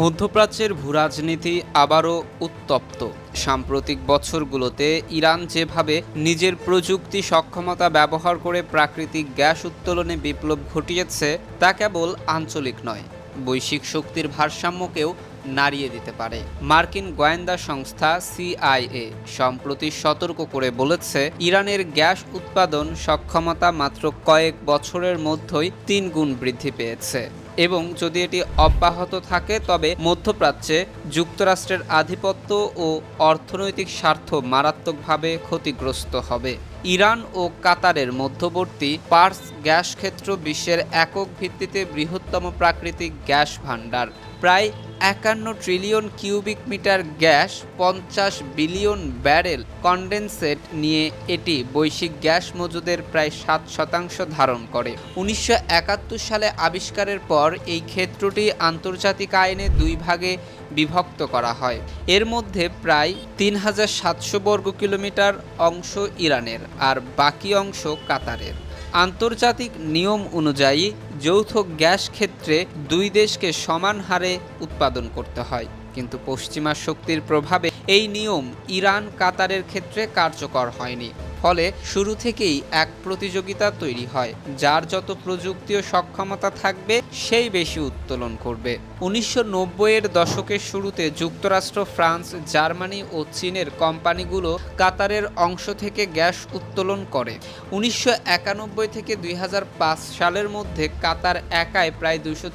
মধ্যপ্রাচ্যের ভূরাজনীতি আবারও উত্তপ্ত। সাম্প্রতিক বছরগুলোতে ইরান যেভাবে নিজের প্রযুক্তি সক্ষমতা ব্যবহার করে প্রাকৃতিক গ্যাস উত্তোলনে বিপ্লব ঘটিয়েছে, তা কেবল আঞ্চলিক নয়, বৈশ্বিক শক্তির ভারসাম্যকেও নাড়িয়ে দিতে পারে। মার্কিন গোয়েন্দা সংস্থা সিআইএ সম্প্রতি সতর্ক করে বলেছে, ইরানের গ্যাস উৎপাদন সক্ষমতা মাত্র কয়েক বছরের মধ্যেই তিন গুণ বৃদ্ধি পেয়েছে। এবং যদি এটি অব্যাহত থাকে, তবে মধ্যপ্রাচ্যে যুক্তরাষ্ট্রের আধিপত্য ও অর্থনৈতিক স্বার্থ মারাত্মকভাবে ক্ষতিগ্রস্ত হবে। ইরান ও কাতারের মধ্যবর্তী পার্স গ্যাস ক্ষেত্র বিশ্বের একক ভিত্তিতে বৃহত্তম প্রাকৃতিক গ্যাস ভাণ্ডার। প্রায় একান্ন ট্রিলিয়ন কিউবিক মিটার গ্যাস, পঞ্চাশ বিলিয়ন ব্যারেল কন্ডেনসেট নিয়ে এটি বৈশ্বিক গ্যাস মজুদের প্রায় সাত শতাংশ ধারণ করে। উনিশশো একাত্তর সালে আবিষ্কারের পর এই ক্ষেত্রটি আন্তর্জাতিক আইনে দুই ভাগে বিভক্ত করা হয়। এর মধ্যে প্রায় তিন হাজার সাতশো বর্গ কিলোমিটার অংশ ইরানের আর বাকি অংশ কাতারের। আন্তর্জাতিক নিয়ম অনুযায়ী যৌথ গ্যাস ক্ষেত্রে দুই দেশকে সমান হারে উৎপাদন করতে হয়। কিন্তু পশ্চিমা শক্তির প্রভাবে এই নিয়ম ইরান কাতারের ক্ষেত্রে কার্যকর হয়নি। ফলে শুরু থেকেই এক প্রতিযোগিতা তৈরি হয়, যার যত প্রযুক্তি ও সক্ষমতা থাকবে, সেই বেশি উত্তোলন করবে। উনিশশো নব্বই এর দশকের শুরুতে যুক্তরাষ্ট্র, ফ্রান্স, জার্মানি ও চীনের কোম্পানিগুলো কাতারের অংশ থেকে গ্যাস উত্তোলন করে। উনিশশো একানব্বই থেকে দুই হাজার পাঁচ সালের মধ্যে কাতার একাই প্রায় দুইশো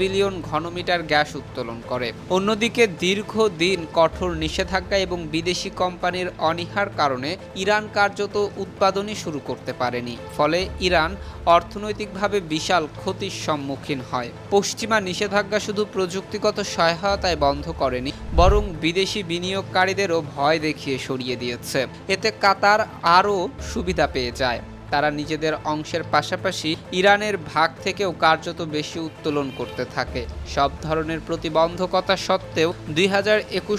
বিলিয়ন ঘনমিটার গ্যাস উত্তোলন করে। অন্যদিকে দীর্ঘদিন কঠোর নিষেধাজ্ঞা এবং বিদেশি কোম্পানির অনীহার কারণে ইরান কার্যত উৎপাদনই শুরু করতে পারেনি। ফলে ইরান অর্থনৈতিকভাবে বিশাল ক্ষতির সম্মুখীন হয়। পশ্চিমা নিষেধাজ্ঞা শুধু প্রযুক্তিগত সহায়তায় বন্ধ করেনি, বরং বিদেশি বিনিয়োগকারীদেরও ভয় দেখিয়ে সরিয়ে দিয়েছে। এতে কাতার আরও সুবিধা পেয়ে যায়। তারা নিজেদের অংশের পাশাপাশি ইরানের ভাগ থেকেও কার্যত বেশি উত্তোলন করতে থাকে। সব ধরনের প্রতিবন্ধকতা সত্ত্বেও দুই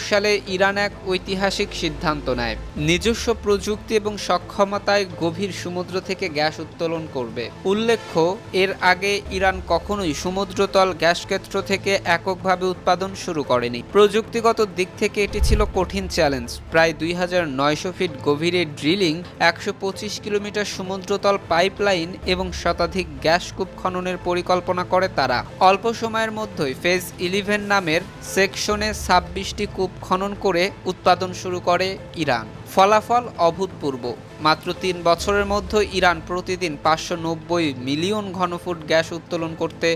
সালে ইরান এক ঐতিহাসিক সিদ্ধান্ত নেয়। নিজস্ব প্রযুক্তি এবং সক্ষমতায় গভীর সমুদ্র থেকে গ্যাস উত্তোলন করবে। উল্লেখ্য, এর আগে ইরান কখনোই সমুদ্রতল গ্যাস ক্ষেত্র থেকে এককভাবে উৎপাদন শুরু করেনি। প্রযুক্তিগত দিক থেকে এটি ছিল কঠিন চ্যালেঞ্জ। প্রায় দুই হাজার নয়শো ফিট গভীরে ড্রিলিং একশো পঁচিশ কিলোমিটার সমুদ্রতল পাইপলাইন এবং শতাধিক গ্যাস কূপ খননের পরিকল্পনা করে তারা। অল্প সময়ের মধ্যেই ফেজ ইলিভেন নামের সেকশনে ছাব্বিশটি কূপ খনন করে উৎপাদন শুরু করে ইরান। ফলাফল অভূতপূর্ব। মাত্র তিন বছরের মধ্যে ইরান প্রতিদিন পাঁচশো নব্বই মিলিয়ন ঘনফুট গ্যাস উত্তোলন করতে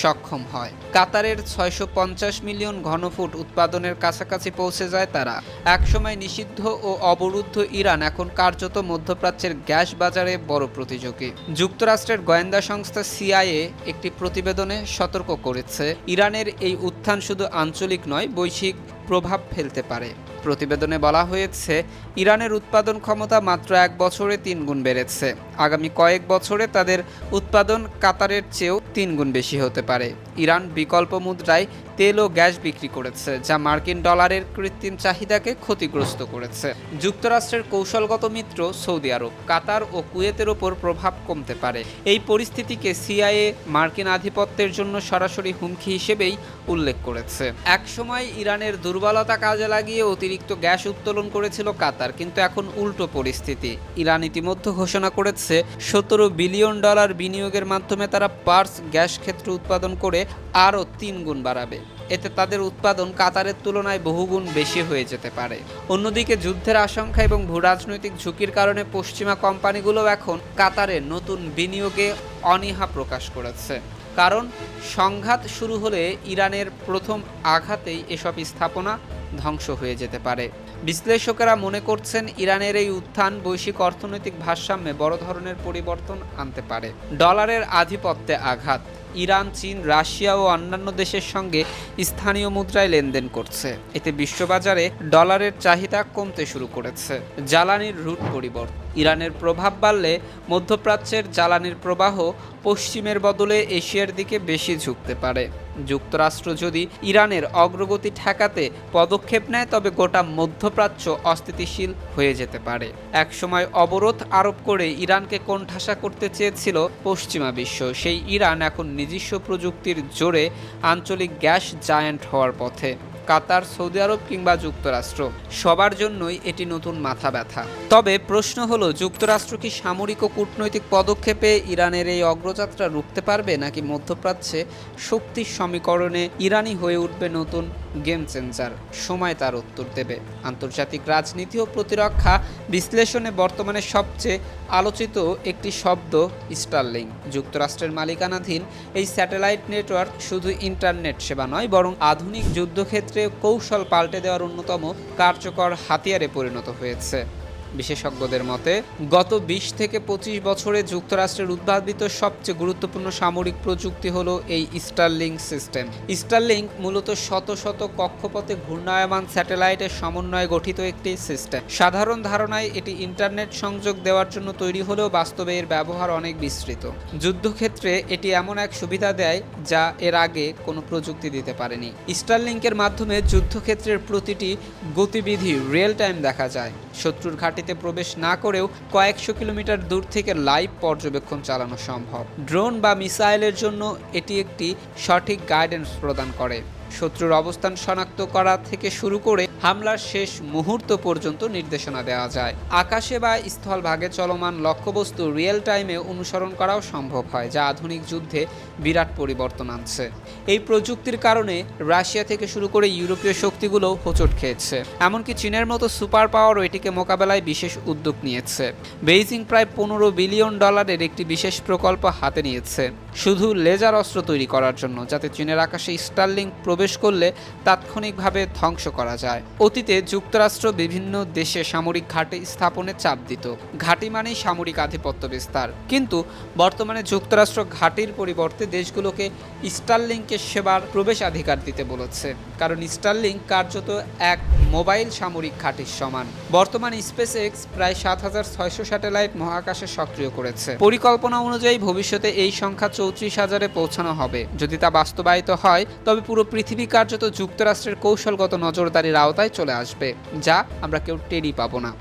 সক্ষম হয়। কাতারের ছয়শো পঞ্চাশ মিলিয়ন ঘনফুট উৎপাদনের কাছাকাছি পৌঁছে যায় তারা। একসময় নিষিদ্ধ ও অবরুদ্ধ ইরান এখন কার্যত মধ্যপ্রাচ্যের গ্যাস বাজারে বড় প্রতিযোগী। যুক্তরাষ্ট্রের গোয়েন্দা সংস্থা সিআইএ একটি প্রতিবেদনে সতর্ক করেছে, ইরানের এই উত্থান শুধু আঞ্চলিক নয়, বৈশ্বিক প্রভাব ফেলতে পারে। প্রতিবেদনে বলা হয়েছে, ইরানের উৎপাদন ক্ষমতা মাত্র এক বছরে তিন গুণ বেড়েছে। আগামী কয়েক বছরে তাদের উৎপাদন কাতারের চেয়েও তিন গুণ বেশি হতে পারে। ইরান বিকল্প মুদ্রায় তেল ও গ্যাস বিক্রি করেছে, যা মার্কিন ডলারের কৃত্রিম চাহিদাকে ক্ষতিগ্রস্ত করেছে। যুক্তরাষ্ট্রের কৌশলগত মিত্র সৌদি আরব, কাতার ও কুয়েতের ওপর প্রভাব কমতে পারে। এই পরিস্থিতিকে সিআইএ মার্কিন আধিপত্যের জন্য সরাসরি হুমকি হিসেবেই উল্লেখ করেছে। একসময় ইরানের দুর্বলতা কাজে লাগিয়ে অতিরিক্ত গ্যাস উত্তোলন করেছিল কাতার, কিন্তু এখন উল্টো পরিস্থিতি। ইরান ইতিমধ্যে ঘোষণা করেছে, সতেরো বিলিয়ন ডলার বিনিয়োগের মাধ্যমে তারা পার্স গ্যাস ক্ষেত্র উৎপাদন করে আরও তিন গুণ বাড়াবে। এতে তাদের উৎপাদন কাতারের তুলনায় বহুগুণ বেশি হয়ে যেতে পারে। অন্যদিকে যুদ্ধের আশঙ্কা এবং ভূরাজনৈতিক ঝুঁকির কারণে পশ্চিমা কোম্পানিগুলো এখন কাতারে নতুন বিনিয়োগে অনীহা প্রকাশ করেছে। কারণ সংঘাত শুরু হলে ইরানের প্রথম আঘাতেই এসব স্থাপনা ধ্বংস হয়ে যেতে পারে। বিশ্লেষকেরা মনে করছেন ইরানের এই উত্থান বৈশ্বিক অর্থনৈতিক ভারসাম্যে বড় ধরনের পরিবর্তন আনতে পারে। ডলারের আধিপত্যে আঘাত। ইরান, চীন, রাশিয়া ও অন্যান্য দেশের সঙ্গে স্থানীয় মুদ্রায় লেনদেন করছে। এতে বিশ্ববাজারে ডলারের চাহিদা কমতে শুরু করেছে। জ্বালানির রুট পরিবর্তন। ইরানের প্রভাব বাড়লে মধ্যপ্রাচ্যের জ্বালানির প্রবাহ পশ্চিমের বদলে এশিয়ার দিকে বেশি ঝুঁকতে পারে। যুক্তরাষ্ট্র যদি ইরানের অগ্রগতি ঠেকাতে পদক্ষেপ নেয়, তবে গোটা মধ্যপ্রাচ্য অস্থিতিশীল হয়ে যেতে পারে। একসময় অবরোধ আরোপ করে ইরানকে কোণঠাসা করতে চেয়েছিল পশ্চিমা বিশ্ব। সেই ইরান এখন নিজস্ব প্রযুক্তির জোরে আঞ্চলিক গ্যাস জায়ান্ট হওয়ার পথে। কাতার, সৌদি আরব কিংবা যুক্তরাষ্ট্র। সবার জন্যই এটি নতুন মাথা ব্যথা। তবে প্রশ্ন হলো, যুক্তরাষ্ট্র কি সামরিক ও কূটনৈতিক পদক্ষেপে ইরানের এই অগ্রযাত্রা রুখতে পারবে, নাকি মধ্যপ্রাচ্যে শক্তির সমীকরণে ইরানি হয়ে উঠবে নতুন গেম চেঞ্জার সময় তার উত্তর দেবে। আন্তর্জাতিক রাজনীতি ও প্রতিরক্ষা বিশ্লেষণে বর্তমানে সবচেয়ে আলোচিত একটি শব্দ স্টারলিং। যুক্তরাষ্ট্রের মালিকানাধীন এই স্যাটেলাইট নেটওয়ার্ক শুধু ইন্টারনেট সেবা নয়, বরং আধুনিক যুদ্ধক্ষেত্রে কৌশল পাল্টে দেওয়ার অন্যতম কার্যকর হাতিয়ারে পরিণত হয়েছে। বিশেষজ্ঞদের মতে, গত বিশ থেকে পঁচিশ বছরে যুক্তরাষ্ট্রের উদ্ভাবিত সবচেয়ে গুরুত্বপূর্ণ সামরিক প্রযুক্তি হল এই স্টারলিংক সিস্টেম স্টারলিংক মূলত শত শত কক্ষপথে ঘূর্ণায়মান স্যাটেলাইটের সমন্বয়ে গঠিত একটি সিস্টেম সাধারণ ধারণায় এটি ইন্টারনেট সংযোগ দেওয়ার জন্য তৈরি হলেও বাস্তবে এর ব্যবহার অনেক বিস্তৃত। যুদ্ধক্ষেত্রে এটি এমন এক সুবিধা দেয় যা এর আগে কোনো প্রযুক্তি দিতে পারেনি। স্টারলিংকের মাধ্যমে যুদ্ধক্ষেত্রের প্রতিটি গতিবিধি রিয়েল টাইম দেখা যায়। শত্রুর ঘাঁটিতে প্রবেশ না করেও কয়েকশো কিলোমিটার দূর থেকে লাইভ পর্যবেক্ষণ চালানো সম্ভব। ড্রোন বা মিসাইলের জন্য এটি একটি সঠিক গাইডেন্স প্রদান করে। শত্রুর অবস্থান শনাক্ত করা থেকে শুরু করে হামলার শেষ মুহূর্ত পর্যন্ত নির্দেশনা দেওয়া যায়। আকাশে বা স্থলভাগে চলমান লক্ষ্যবস্তু রিয়েল টাইমে অনুসরণ করাও সম্ভব হয়, যা আধুনিক যুদ্ধে বিরাট পরিবর্তন আনছে। এই প্রযুক্তির কারণে রাশিয়া থেকে শুরু করে ইউরোপীয় শক্তিগুলো হোঁচট খেয়েছে। এমনকি চীনের মতো সুপার পাওয়ারও এটিকে মোকাবেলায় বিশেষ উদ্যোগ নিয়েছে। বেইজিং প্রায় পনেরো বিলিয়ন ডলারের একটি বিশেষ প্রকল্প হাতে নিয়েছে। শুধু লেজার অস্ত্র তৈরি করার জন্য, যাতে চীনের আকাশে স্টারলিং প্রবেশ করলে তাৎক্ষণিকভাবে ধ্বংস করা যায়। অতীতে যুক্তরাষ্ট্র বিভিন্ন দেশে সামরিক ঘাঁটি স্থাপনে চাপ দিত। ঘাঁটি মানেই সামরিক আধিপত্য বিস্তার। কিন্তু বর্তমানে যুক্তরাষ্ট্র ঘাঁটির পরিবর্তে দেশগুলোকে স্টারলিংকে সেবার প্রবেশাধিকার দিতে বলেছে। কারণ স্টারলিং কার্যত এক মোবাইল সামরিক ঘাঁটির সমান। বর্তমান স্পেস এক্স প্রায় সাত হাজার ছয়শো স্যাটেলাইট মহাকাশে সক্রিয় করেছে। পরিকল্পনা অনুযায়ী ভবিষ্যতে এই সংখ্যা চৌত্রিশ হাজারে পৌঁছানো হবে। যদি তা বাস্তবায়িত হয়, তবে পুরো পৃথিবী কার্যত যুক্তরাষ্ট্রের কৌশলগত নজরদারির আওতায় চলে আসবে, যা আমরা কেউ টেরই পাবো না।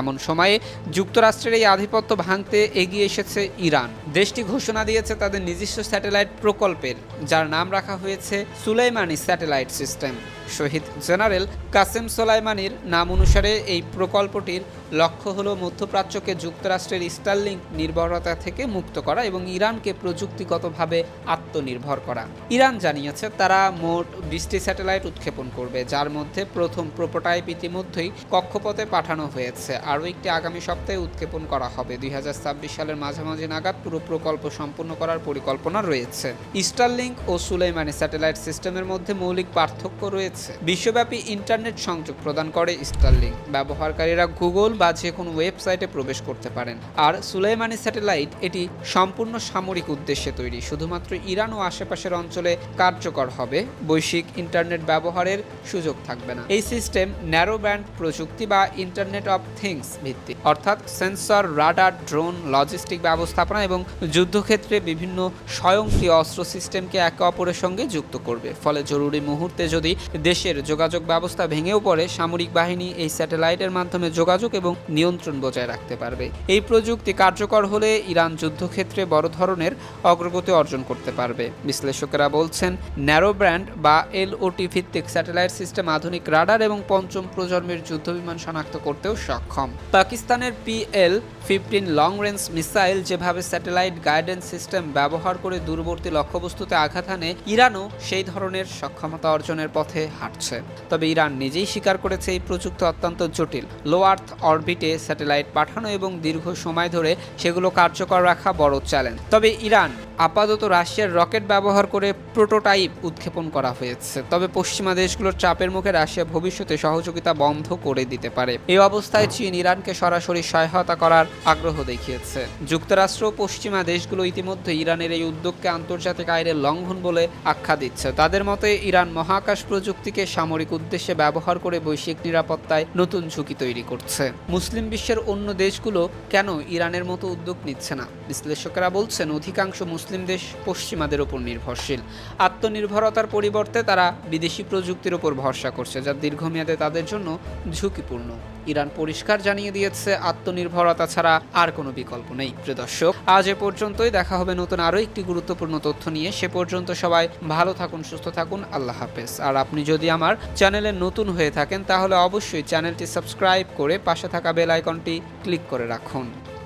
এমন সময়ে যুক্তরাষ্ট্রের এই আধিপত্য ভাঙতে এগিয়ে এসেছে ইরান। দেশটি ঘোষণা দিয়েছে তাদের নিজস্ব স্যাটেলাইট প্রকল্পের, যার নাম রাখা হয়েছে সুলাইমানি স্যাটেলাইট সিস্টেম। শহীদ জেনারেল কাসেম সোলাইমানির নাম অনুসারে এই প্রকল্পটির লক্ষ্য হল মধ্যপ্রাচ্যকে যুক্তরাষ্ট্রের স্টারলিংক নির্ভরতা থেকে মুক্ত করা এবং ইরানকে প্রযুক্তিগতভাবে আত্মনির্ভর করা। ইরান জানিয়েছে তারা মোট বিশটি স্যাটেলাইট উৎক্ষেপণ করবে, যার মধ্যে প্রথম প্রোটোটাইপ ইতিমধ্যেই কক্ষপথে পাঠানো হয়েছে। আরও একটি আগামী সপ্তাহে উৎক্ষেপণ করা হবে। দুই হাজার ছাব্বিশ সালের মাঝামাঝি নাগাদ পুরো প্রকল্প সম্পূর্ণ করার পরিকল্পনা রয়েছে। স্টারলিংক ও সুলেইমানি স্যাটেলাইট সিস্টেমের মধ্যে মৌলিক পার্থক্য রয়েছে। বিশ্বব্যাপী ইন্টারনেট সংযোগ প্রদান করে স্টারলিংক। ব্যবহারকারীরা গুগল বা যে কোনো ওয়েবসাইটে প্রবেশ করতে পারেন। আর সুলাইমানি স্যাটেলাইট এটি সম্পূর্ণ সামরিক উদ্দেশ্যে তৈরি। শুধুমাত্র ইরান ও আশেপাশের অঞ্চলে কার্যকর হবে। বৈশ্বিক ইন্টারনেট ব্যবহারের সুযোগ থাকবে না। এই সিস্টেম ন্যারো ব্যান্ড প্রযুক্তি বা ইন্টারনেট অফ থিংস ভিত্তিক। অর্থাৎ সেন্সর, রাডার, ড্রোন, লজিস্টিক ব্যবস্থাপনা এবং যুদ্ধক্ষেত্রে বিভিন্ন স্বয়ংক্রিয় অস্ত্র সিস্টেমকে একে অপরের সঙ্গে যুক্ত করবে। ফলে জরুরি মুহূর্তে যদি দেশের যোগাযোগ ব্যবস্থা ভেঙেও পড়ে, সামরিক বাহিনী এই স্যাটেলাইটের মাধ্যমে যোগাযোগ এবং নিয়ন্ত্রণ বজায় রাখতে পারবে। এই প্রযুক্তি কার্যকর হলে ইরান যুদ্ধক্ষেত্রে বড় ধরনের অগ্রগতি অর্জন করতে পারবে। বিশ্লেষকেরা বলছেন, ন্যারো ব্র্যান্ড বা এলওটি ভিত্তিক স্যাটেলাইট সিস্টেম আধুনিক রাডার এবং পঞ্চম প্রজন্মের যুদ্ধবিমান শনাক্ত করতেও সক্ষম। পাকিস্তানের PL fifteen long range missile যেভাবে স্যাটেলাইট গাইডেন্স সিস্টেম ব্যবহার করে দূরবর্তী লক্ষ্যবস্তুতে আঘাত হানে ইরানও সেই ধরনের সক্ষমতা অর্জনের পথে হাঁটছে। তবে ইরান নিজেই স্বীকার করেছে, এই প্রযুক্তি অত্যন্ত জটিল। লো আর্থ অরবিটে স্যাটেলাইট পাঠানো এবং দীর্ঘ সময় ধরে সেগুলো কার্যকর রাখা বড় চ্যালেঞ্জ। তবে ইরান আপাতত রাশিয়ার রকেট ব্যবহার করে প্রোটোটাইপ উৎক্ষেপণ করা হয়েছে। তবে পশ্চিমা দেশগুলোর চাপের মুখে রাশিয়া ভবিষ্যতে সহযোগিতা বন্ধ করে দিতে পারে। এই অবস্থায় চীন ইরানকে সরাসরি সহায়তা করার আগ্রহ দেখিয়েছে। যুক্তরাষ্ট্র পশ্চিমা দেশগুলো ইতিমধ্যে ইরানের এই উদ্যোগকে আন্তর্জাতিক আইনের লঙ্ঘন বলে আখ্যা দিচ্ছে। তাদের মতে, ইরান মহাকাশ প্রযুক্তিকে সামরিক উদ্দেশ্যে ব্যবহার করে বৈশ্বিক নিরাপত্তায় নতুন ঝুঁকি তৈরি করছে। মুসলিম বিশ্বের অন্য দেশগুলো কেন ইরানের মতো উদ্যোগ নিচ্ছে না? বিশ্লেষকেরা বলছেন, অধিকাংশ মুসলিম দেশ পশ্চিমাদের উপর নির্ভরশীল। আত্মনির্ভরতার পরিবর্তে তারা বিদেশি প্রযুক্তির উপর ভরসা করছে, যা দীর্ঘমেয়াদে তাদের জন্য ঝুঁকিপূর্ণ। ইরান পরিষ্কার জানিয়ে দিয়েছে, আত্মনির্ভরতা ছাড়া আর কোনো বিকল্প নেই। প্রিয় দর্শক, আজ এ পর্যন্তই। দেখা হবে নতুন আরও একটি গুরুত্বপূর্ণ তথ্য নিয়ে। সে পর্যন্ত সবাই ভালো থাকুন, সুস্থ থাকুন। আল্লাহ হাফেজ। আর আপনি যদি আমার চ্যানেলে নতুন হয়ে থাকেন, তাহলে অবশ্যই চ্যানেলটি সাবস্ক্রাইব করে পাশে থাকা বেল আইকনটি ক্লিক করে রাখুন।